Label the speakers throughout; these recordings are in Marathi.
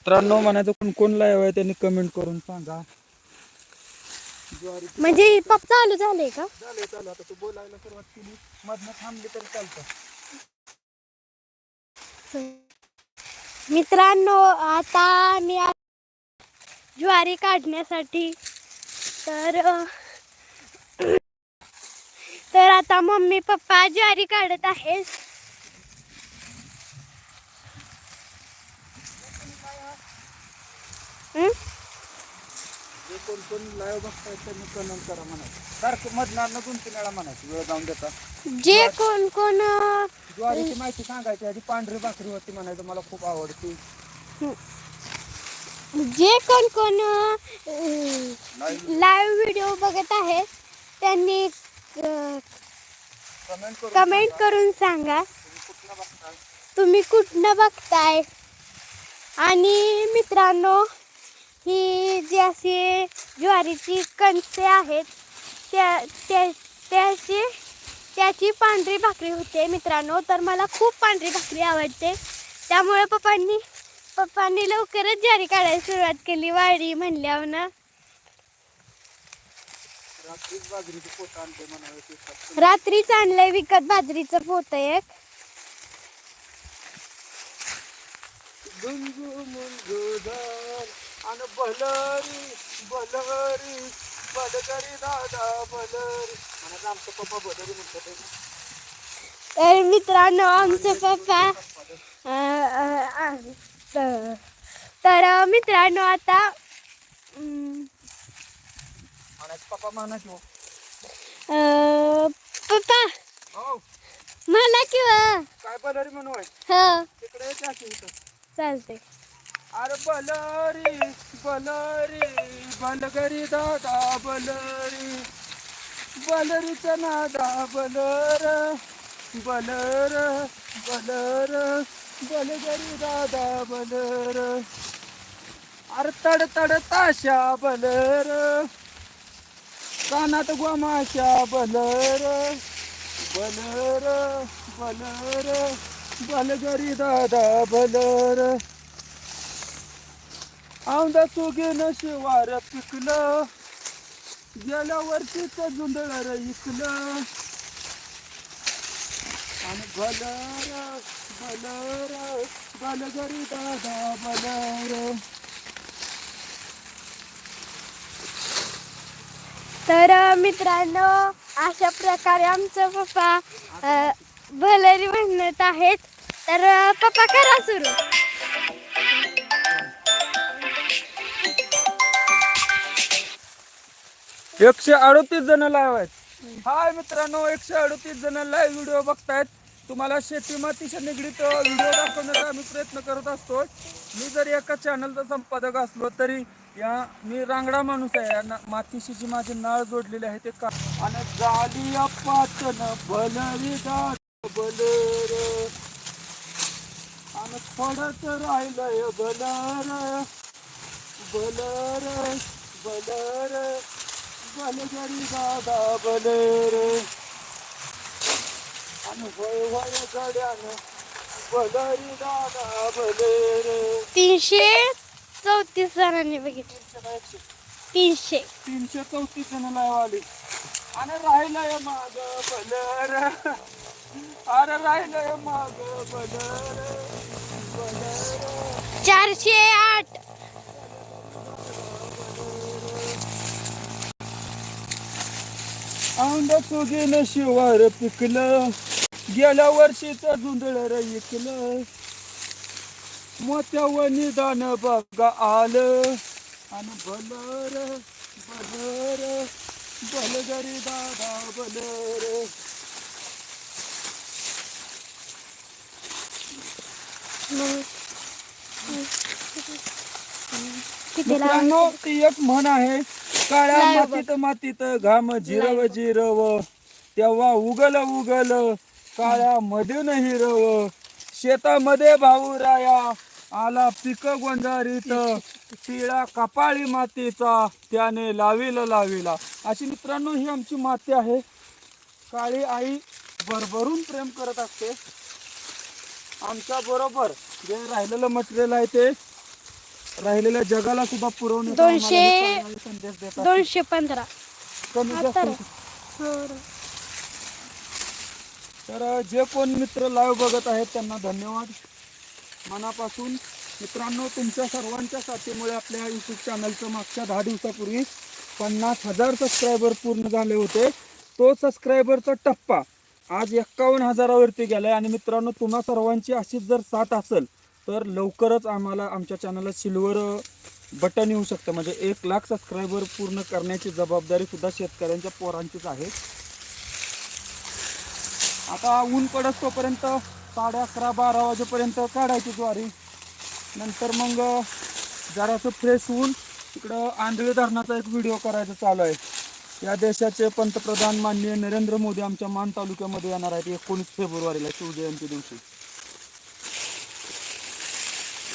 Speaker 1: मित्रांनो म्हणायचं कोण कोण लाईव्ह आहे त्यांनी कमेंट करून सांगा. ज्वारी
Speaker 2: म्हणजे पप चालू झाले का?
Speaker 1: झाले चालू. आता तू बोलायला सुरुवात केली. मधनं थांबली तरी चालतं.
Speaker 2: मित्रांनो आता मी आ- ज्वारी काढण्यासाठी. तर अ, तर आता मम्मी पप्पा ज्वारी काढत आहेत.
Speaker 1: जे कोण कोण लाईव्ह त्यांनी कमेंट करा म्हणायचं. सारखं वेळा म्हणायचं वेळ जाऊन देता.
Speaker 2: जे कोण
Speaker 1: ज्वारीची माहिती सांगायची आधी पांढरी भाकरी होती म्हणायचं मला खूप आवडती.
Speaker 2: जे कोण कोण
Speaker 1: लाईव्ह
Speaker 2: व्हिडिओ बघत आहेत त्यांनी
Speaker 1: कमेंट करून
Speaker 2: कमेंट करून सांगा.
Speaker 1: बघताय?
Speaker 2: तुम्ही कुठनं बघताय? आणि मित्रांनो ही जी अशी ज्वारीची कणसे आहेत त्या त्या- त्याची त्याची पांढरी भाकरी होते मित्रांनो. तर मला खूप पांढरी भाकरी आवडते. त्यामुळे पप्पांनी पप्पांनी लवकरच ज्वारी काढायला सुरुवात केली वाडी म्हणल्यावर ना.
Speaker 1: रात्रीच
Speaker 2: आणलंय विकत बाजरीचं पोत एक.
Speaker 1: गुंगू आणि बलरी बलरी बलगरी दादा बलरी म्हणत आमचं पप्पा बलरी म्हणतात.
Speaker 2: तर मित्रांनो आमचे पप्पा तर मित्रांनो आता
Speaker 1: पप्पा हो.
Speaker 2: अं, पप्पा
Speaker 1: हो
Speaker 2: मला किंवा
Speaker 1: काय बलरी म्हणू?
Speaker 2: हो
Speaker 1: तिकडे.
Speaker 2: चालते
Speaker 1: अरे बलरी बलरी बलगरी दादा बलरी. बलरीचा नादा बलर बलर बलर बलगरी दादा बलर. अरे तड तड ताशा बलर. कानात गोमाशा बलर. बलर बलर. बलगरी दादा बलर. औंदा सुगेन शिवार पिकलं. गेल्या वर्षीच जुंदळ इकलं. आणि बलर बलर बलगरी दादा बलर.
Speaker 2: तर मित्रांनो अशा प्रकारे आमचं पप्पा भलरी म्हणत आहेत. तर पप्पा करा सुरू.
Speaker 1: एकशे अडतीस जण लाईव्ह आहेत हाय मित्रांनो एकशे अडतीस जण लाईव्ह व्हिडिओ बघतायत. तुम्हाला शेती मातीशी निगडीत व्हिडिओ दाखवण्याचा आम्ही प्रयत्न करत असतो मी जरी एका चॅनलचा संपादक असलो तरी या मी रांगडा माणूस आहे. या ना- मातीशी जी माझी नाळ जोडलेली आहे ते का आणि झाली पाचन भलरी दाट बलर आणि पडत राहिलंय बलर बलर बलर बलगरी दादा बलर आणि वय वय गड्यान बलरी दादा बलर
Speaker 2: तीनशे चौतीस जणांनी बघितले. तीनशे.
Speaker 1: तीनशे चौतीस जण लाईव्ह आली. आणि राहिलंय माग बलर. अरे राहिलंय माग
Speaker 2: चारशे आठ.
Speaker 1: औंद सुगीन शिवार पिकलं गेल्या वर्षीच जुंदळ र इकलं मोत्या निदान बघा आलं आणि बलर बलर बलगरी दादा बलर
Speaker 2: मग किती
Speaker 1: मित्रांनो ती एक म्हण आहे काळ्या मातीत मातीत घाम जिरव जिरव तेव्हा उगल उगल काळ्या मध्ये हिरव शेतामध्ये भाऊ राया आला पिक गोंजारीत तिळा कपाळी मातीचा त्याने लाविल लाविला. अशी मित्रांनो ही आमची माती आहे. काळी आई भरभरून प्रेम करत असते. आमच्या बरोबर जे राहिलेलं मटेरियल आहे ते राहिलेल्या जगाला सुद्धा पुरवण्याचा
Speaker 2: दोनशे-
Speaker 1: संदेश.
Speaker 2: दोनशे पंधरा.
Speaker 1: कमी जास्त
Speaker 2: तर.
Speaker 1: जे कोण मित्र लाईव्ह बघत आहेत त्यांना धन्यवाद. मनापासून मित्रांनो तुमच्या सर्वांच्या साथीमुळे आपल्या यूट्यूब चॅनलचं मागच्या दहा दिवसापूर्वी पन्नास हजार सबस्क्रायबर पूर्ण झाले होते. तो सबस्क्रायबरचा टप्पा आज एक्कावन्न हजारावरती गेलाय आणि मित्रांनो तुम्हा सर्वांची अशीच जर साथ असेल तर लवकरच आम्हाला आमच्या चॅनलला सिल्वर बटन येऊ शकतं. म्हणजे एक लाख सबस्क्रायबर पूर्ण करण्याची जबाबदारी सुद्धा शेतकऱ्यांच्या पोरांचीच आहे. आता ऊन पडत तोपर्यंत साडे अकरा बारा वाजेपर्यंत काढायची ज्वारी. नंतर मग जरासं फ्रेश होऊन इकडं आंधळी धरणाचा एक व्हिडिओ करायचा चालू आहे. या देशाचे पंतप्रधान माननीय नरेंद्र मोदी आमच्या मान तालुक्यामध्ये येणार आहेत एकोणीस फेब्रुवारीला शिवजयंती दिवशी.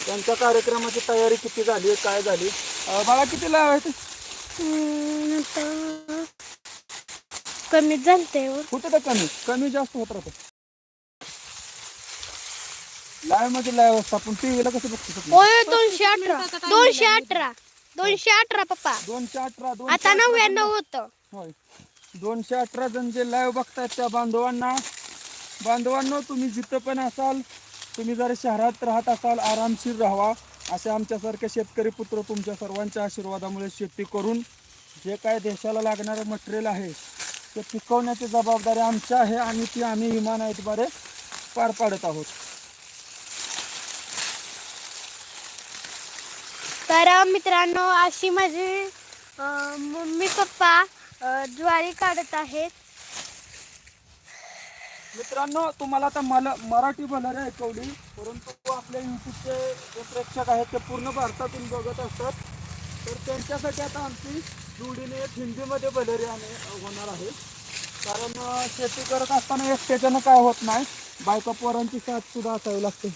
Speaker 1: त्यांच्या कार्यक्रमाची तयारी किती झाली काय झाली? बाळा किती लावायचे
Speaker 2: हम्म, आता कमीच झालते हो.
Speaker 1: होतं का कमी कमी जास्त होत राहतं. लाईव्हमध्ये लाईव्ह असतं आपण टीव्हीला कसं बघतो
Speaker 2: होय दोनशे अठरा दोनशे अठरा दोनशे अठरा पप्पा.
Speaker 1: दोनशे अठरा
Speaker 2: आता नव्याण्णव होत.
Speaker 1: होय. दोनशे अठरा जण जे लाईव्ह बघतात त्या बांधवांना. बांधवांनो तुम्ही जिथं पण असाल तुम्ही जर शहरात राहत असाल आरामशीर राहावा. असे आमच्यासारखे शेतकरी पुत्र तुमच्या सर्वांच्या आशीर्वादामुळे शेती करून जे काय देशाला लागणारं मटेरियल आहे ते पिकवण्याची जबाबदारी आमची आहे आणि ती आम्ही विमानाद्वारे पार पाडत आहोत.
Speaker 2: तर मित्रांनो अशी माझी मम्मी पप्पा ज्वारी काढत आहेत.
Speaker 1: मित्रांनो तुम्हाला आता मला मराठी बोलायला ऐकवली परंतु आपल्या युट्यूबचे जे प्रेक्षक आहेत ते पूर्ण भारतातून बघत असतात. तर त्यांच्यासाठी आता आमची जोडीने एक हिंदीमध्ये भलेरी आणे होणार आहे. कारण शेती करत असताना एकट्याच्यानं काय होत नाही बायका पोरांची साथ सुद्धा असावी लागते.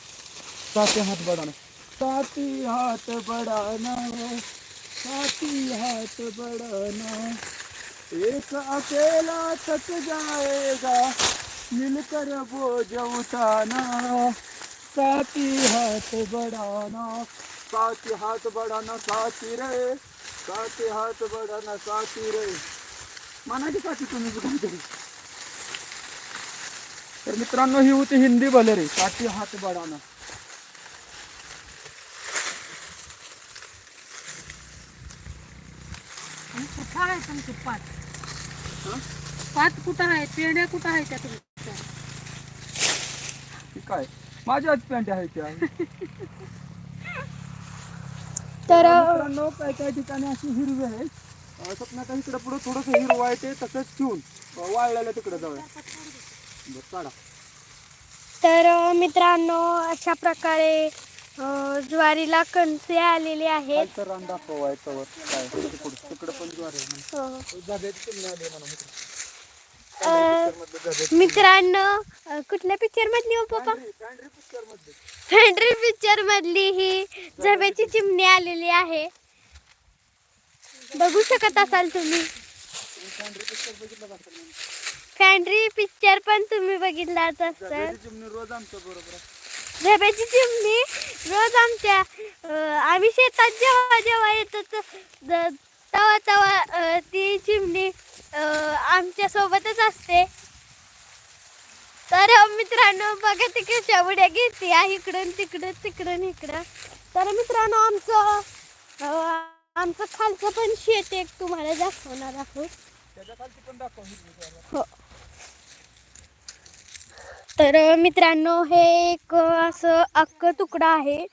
Speaker 1: साथी हात बडाणं साथी हात बडाणं साथी हात बडाणं एक अकेला थक जाएगा, मिलकर बोझ उठाना। साथी हाथ बढ़ाना, साथी हाथ बढ़ाना, साथी रे, साथी हाथ बढ़ाना, साथी रे। म्हणा की साथी तुम्ही बी कोणतरी तर मित्रांनो, ही होती हिंदी भलेरी साथी हात बढ़ाना।
Speaker 3: कुठं आहे तुमची पात
Speaker 1: हं?
Speaker 3: पात कुठं आहे? पेंड्या कुठं आहे त्या तुमच्या?
Speaker 1: ही काय? माझी आज पॅन्ट आहे त्या.
Speaker 2: तर
Speaker 1: मित्रांनो काही काही ठिकाणी अशी हिरवी आहे अं, स्वप्नात इकडे पुढे थोडस हिरवं आहे ते तसंच ठेवून अं, वाळलेलं तिकडे जाऊया बरं काढा.
Speaker 2: तर मित्रांनो अशा प्रकारे अं, ज्वारीला कणसे आलेले आहेत
Speaker 1: खालचं रान दाखव आहे तवर काय तिकडं तिकडं पण ज्वारी आहे म्हणे.
Speaker 2: हो.
Speaker 1: जाब्याची चिमणी आली आहे म्हणा मित्र.
Speaker 2: अं,
Speaker 1: मधलं जाब्याची
Speaker 2: मित्रांनो अं, कुठल्या पिक्चर मधली हो पप्पा
Speaker 1: पांढरी- picture मधली.
Speaker 2: पिक्चर मधली ही झब्याची चिमणी आलेली आहे बघू शकत असाल तुम्ही
Speaker 1: पांढरी picture बघितलं का असेल म्हणून.
Speaker 2: फॅन्ड्री पिक्चर पण तुम्ही बघितलाच असेल
Speaker 1: चिमणी रोज आमच्या बरोबर.
Speaker 2: झब्याची चिमणी रोज आमच्या आम्ही शेतात जेव्हा जेव्हा येतो तेव्हा तेव्हा ती चिमणी आमच्या सोबतच असते. तर मित्रांनो बघा ती कशा उड्या घेते. इकडून तिकडं तिकडून इकडं. तर मित्रांनो आमचं आमचं खालचं पण शेत एक तुम्हाला दाखवणार आहोत. हो. तर मित्रांनो हे एक असं अख्ख तुकडा आहे?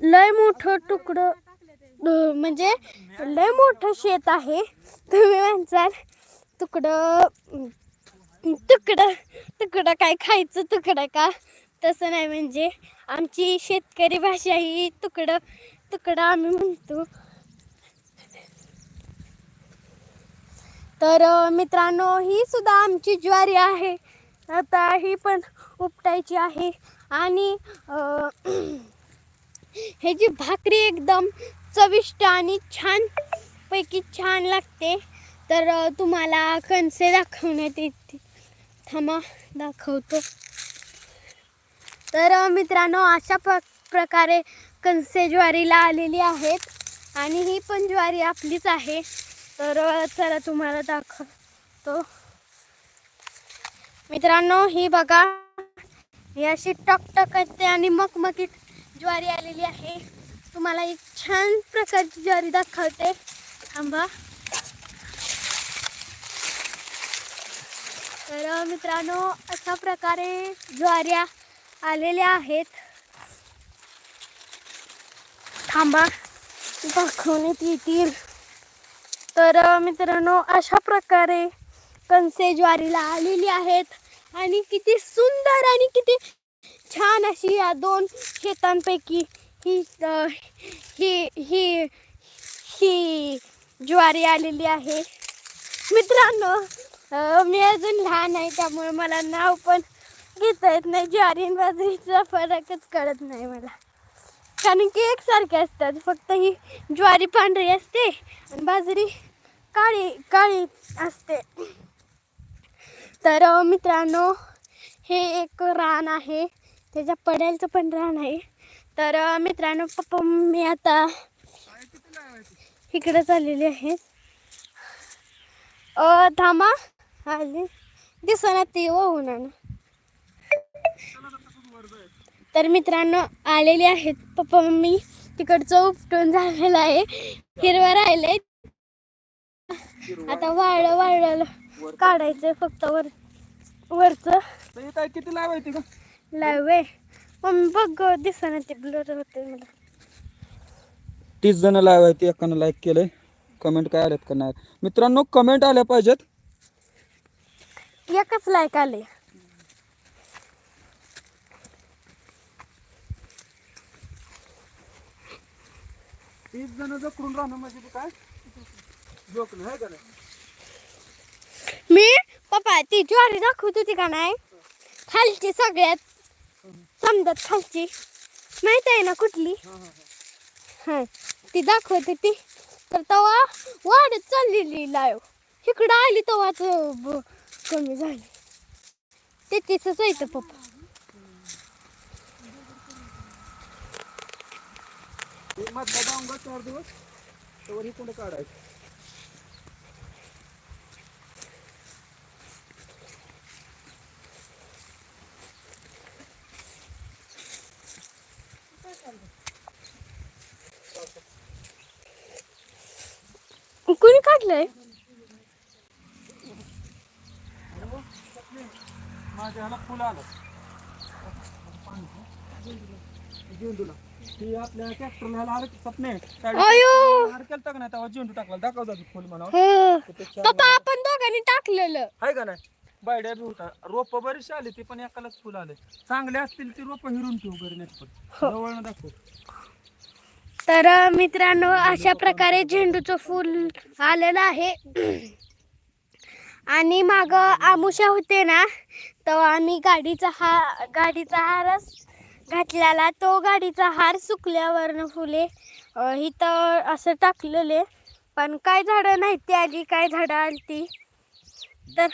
Speaker 2: लय मोठं तुकडं म्हणजे लय मोठं शेत आहे. तुम्ही म्हणसाल तुकडं तुकडं तुकडं काय खायचं तुकडं का? तसं नाही म्हणजे आमची शेतकरी भाषा ही तुकडं तुकडं आम्ही म्हणतो. तर मित्रांनो ही सुद्धा आमची ज्वारी आहे. आता ही पण उपटायची आहे. आणि हे जी भाकरी एकदम चविष्ट आणि छान पैकी छान लागते. तर तुम्हाला कणसे दाखवण्यात येते थांबा दाखवतो. तर मित्रांनो अशा प प्रकारे कणसे ज्वारीला आलेली आहेत. आणि ही पण ज्वारी आपलीच आहे. तर चला तुम्हाला दाखवतो. मित्रांनो ही बघा. ही अशी टकटक येते आणि मकमकीत ज्वारी आलेली आहे. तुम्हाला एक छान प्रकारची ज्वारी दाखवते. थांबा. तर मित्रांनो अशा प्रकारे ज्वाऱ्या आलेल्या आहेत. थांबा. दाखवण्यात येतील. तर मित्रांनो अशा प्रकारे कणसे ज्वारीला आलेली आहेत. आणि किती सुंदर आणि किती छान अशी या दोन शेतांपैकी ही ही ही ही ज्वारी आलेली आहे. मित्रांनो मी अजून लहान आहे त्यामुळे मला नाव पण घेता येत नाही. ज्वारी आणि बाजरीचा फरकच कळत नाही मला. कारण की एकसारखे असतात. फक्त ही ज्वारी पांढरी असते आणि बाजरी काळी काळी असते. तर मित्रांनो हे एक रान आहे. त्याच्या पड्यालचं पण रान आहे. तर मित्रांनो पप्पा मी आता इकडे चाललेली आहेत अ थांबा. आली. दिसना ती होणार तर मित्रांनो आलेले आहेत पप्पा मम्मी. तिकडचं उपटून झालेलं आहे. हिरवं राहिलंय. आता वाळ वाळलं. काढायचं फक्त वर वरचं.
Speaker 1: किती लावायची का
Speaker 2: लावे मम्मी बघ दिसना ते ब्लर होते मला.
Speaker 1: तीस जण लावायची एकानं लाईक केलंय. कमेंट काय आल्यात का नाही? मित्रांनो कमेंट आल्या पाहिजेत.
Speaker 2: एकच लायक आले
Speaker 1: तीस जण जकडून राहणं म्हणजे काय? आहे
Speaker 2: मी पप्पा ती ज्वारी दाखवत होती का नाही? खालची सगळ्यात. समजत खालची. माहीत आहे ना कुठली? हा ती दाखवत होती. तर तवा वाढत चाललेली लाव. इकडं आली तवाच ब- कमी झाली. ते तिचंच इथं पप्पा.
Speaker 1: चार दिवस काढायचं
Speaker 2: कुणी काढलंय
Speaker 1: माझ्या ह्याला फुलं आलं झेंडूला ती आपल्या ट्रॅक्टरला ह्याला आलं की सपने.
Speaker 2: अयो!
Speaker 1: हार केलता का नाही तेव्हा झेंडू टाकला. दाखव जातो फुल म्हणा
Speaker 2: हो. पप्पा आपण दोघांनी टाकलेलं.
Speaker 1: आहे का नाही? बायड्या बी होता. रोप बरीचशी आली ती पण एकालाच फुल आले. चांगले असतील ती रोप हिरून ठेवू घरी नाही पण. जवळ दाखव.
Speaker 2: तर मित्रांनो अशा प्रकारे झेंडूचं फूल आलेलं आहे. आणि माग आमुषा होते ना तर आम्ही गाडीचा हा गाडीचा हारच घातलेला. तो गाडीचा हार सुकल्यावरनं फुले इथं असं टाकलेले. पण काय झाडं नाही ती आली काय झाडं आली ती तर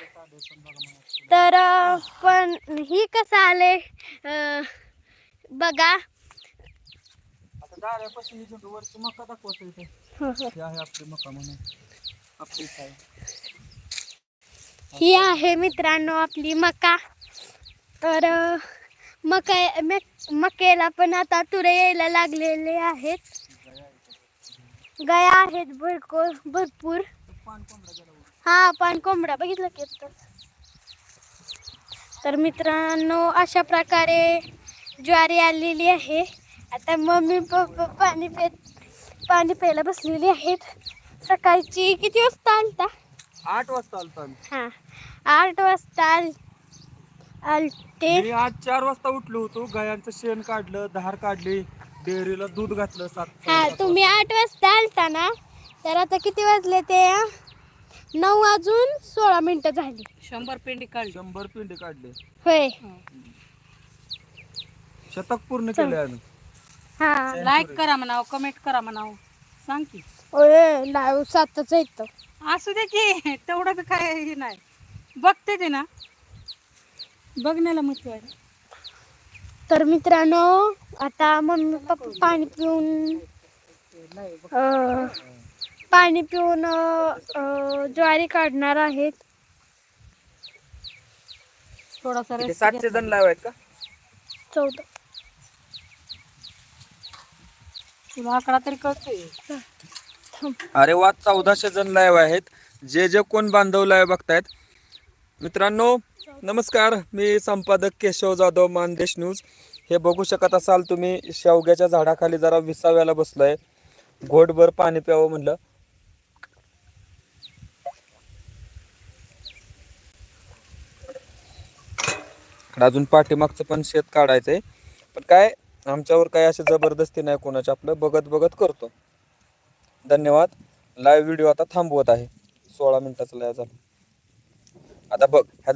Speaker 2: तर पण ही कसं आले बघा.
Speaker 1: ही झेंडू वरची मका दाखवतो इथे आहे आपली मका म्हणून. आपली काय?
Speaker 2: ही आहे मित्रांनो आपली मका. तर अ, मका मक- मकेला पण आता तुरे यायला लागलेले आहेत. गाया आहेत भरपूर भरपूर.
Speaker 1: पान कोंबडा गेला वर.
Speaker 2: हा पान कोंबडा बघितलं की आत्ताच. तर मित्रांनो अशा प्रकारे ज्वारी आलेली आहे. आता मम्मी पप्पा पाणी पेत पाणी प्यायला बसलेली आहेत. सकाळची किती वाजता आलता?
Speaker 1: आठ वाजता आलतो
Speaker 2: हा आठ वाजता आल आलते.
Speaker 1: मी आज चार वाजता उठलो होतो. गायांचं शेण काढलं धार काढली डेअरीला दूध घातलं सात
Speaker 2: हा तुम्ही आठ वाजता आलता ना? तर आता किती वाजले ते? नऊ वाजून सोळा मिनिटं झाली.
Speaker 3: शंभर पेंडी काढली.
Speaker 1: शंभर पिंडे काढले.
Speaker 2: होय.
Speaker 1: शतक पूर्ण केले आम्ही.
Speaker 2: हा
Speaker 3: लाईक करा म्हणावं कमेंट करा म्हणावं. सांग की.
Speaker 2: ओय सातच येतो
Speaker 3: असू दे की तेवढं बी काय हे नाही. बघते ते ना. बघण्याला महत्त्व आहे
Speaker 2: तर मित्रांनो आता मम्मी पप्पा पाणी पिऊन अं, पाणी पिऊन अं, अं, ज्वारी काढणार आहेत.
Speaker 3: थोडासा
Speaker 1: सातशे जण आहेत का?
Speaker 2: चौदा.
Speaker 3: तुला आकडा तरी कळतोय.
Speaker 1: अरे वा चौदाशे जण लाईव्ह आहेत. जे जे कोण बांधव लाईव्ह बघतायत. मित्रांनो नमस्कार. मी संपादक केशव जाधव मानदेश न्यूज हे बघू शकत असाल तुम्ही शेवग्याच्या झाडाखाली जरा विसाव्याला बसलोय. घोटभर पाणी प्यावं म्हणलं. अजून पाठीमागचं पण शेत काढायचंय. पण काय आमच्यावर काही अशी जबरदस्ती नाही कोणाची. आपलं बघत बघत करतो. धन्यवाद. लाईव्ह व्हिडिओ आता थांबवत आहे. सोळा मिनिटाचा लाईव्ह झाला. आता बघ ह्याचं